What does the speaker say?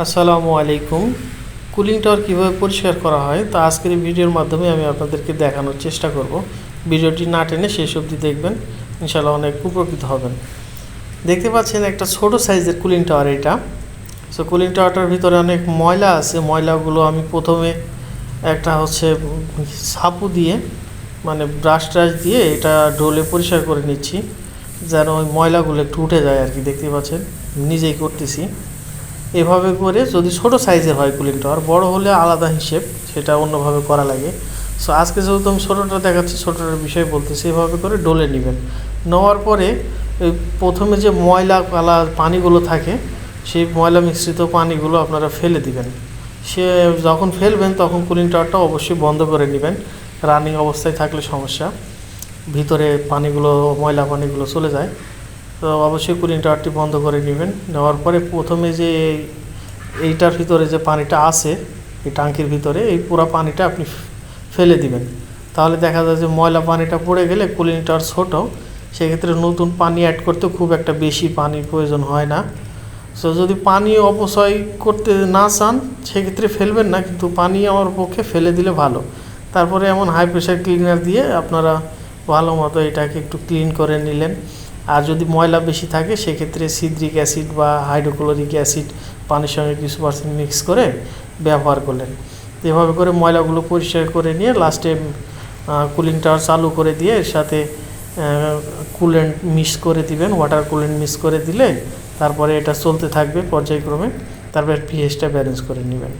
আসসালামু আলাইকুম। Cooling tower কীভাবে পরিষ্কার করা হয় তা আজকের এই ভিডিওর মাধ্যমে আমি আপনাদেরকে দেখানোর চেষ্টা করব। ভিডিওটি না টেনে শেষ অবধি দেখবেন ইনশাল্লাহ অনেক উপকৃত হবেন। দেখতে পাচ্ছেন একটা ছোট সাইজের কুলিং টাওয়ার এটা। সো কুলিং টাওয়ারটার ভিতরে অনেক ময়লা আছে, ময়লাগুলো আমি প্রথমে একটা হচ্ছে সাপু দিয়ে মানে ব্রাশ ট্রাশ দিয়ে এটা ডোলে পরিষ্কার করে নিচ্ছি, যেন ওই ময়লাগুলো একটু উঠে যায় আর কি, দেখতে পাচ্ছেন? নিজেই করতেছি। এভাবে করে যদি ছোট সাইজের হয় কুলিং টাওয়ার, বড় হলে আলাদা হিসেব, সেটা অন্যভাবে করা লাগে। সো আজকে যেহেতু আমি ছোটোটা দেখাচ্ছি, ছোটোটার বিষয় বলতেছি, এভাবে করে ডলে নেবেন। নেওয়ার পরে প্রথমে যে ময়লা কালা পানিগুলো থাকে, সেই ময়লা মিশ্রিত পানিগুলো আপনারা ফেলে দিবেন। সে যখন ফেলবেন, তখন কুলিং টাওয়ারটা অবশ্যই বন্ধ করে নেবেন। রানিং অবস্থায় থাকলে সমস্যা। ভিতরে পানিগুলো, ময়লা পানিগুলো চলে যায়। তো অবশ্যই কুলিং টাওয়ারটি বন্ধ করে নেবেন। নেওয়ার পরে প্রথমে যে এই- এইটার ভিতরে যে পানিটা আছে, এই টাঙ্কির ভিতরে, এই পুরো পানিটা আপনি ফেলে দিবেন। তাহলে দেখা যায় যে ময়লা পানিটা পড়ে গেলে কুলিং টাওয়ার ছোটো। সেক্ষেত্রে নতুন পানি অ্যাড করতে খুব একটা বেশি পানির প্রয়োজন হয় না। সো যদি পানি অপচয় করতে না চান, সেক্ষেত্রে ফেলবেন না, কিন্তু পানি আমার পক্ষে ফেলে দিলে ভালো। তারপরে এমন হাই প্রেশার ক্লিনার দিয়ে আপনারা ভালো মতো এটাকে একটু ক্লিন করে নিলেন। আর যদি ময়লা বেশি থাকে, সেক্ষেত্রে সিদ্রিক অ্যাসিড বা হাইড্রোক্লোরিক অ্যাসিড পানির সঙ্গে কিছু পার্সেন্ট মিক্স করে ব্যবহার করলেন। এভাবে করে ময়লাগুলো পরিষ্কার করে নিয়ে লাস্টে কুলিং টাওয়ার চালু করে দিয়ে এর সাথে কুলেন্ট মিক্স করে দিবেন ওয়াটার কুলেন্ট মিক্স করে দিলে তারপরে এটা চলতে থাকবে পর্যায়ক্রমে, তারপরে পিএইচটা ব্যালেন্স করে নেবেন।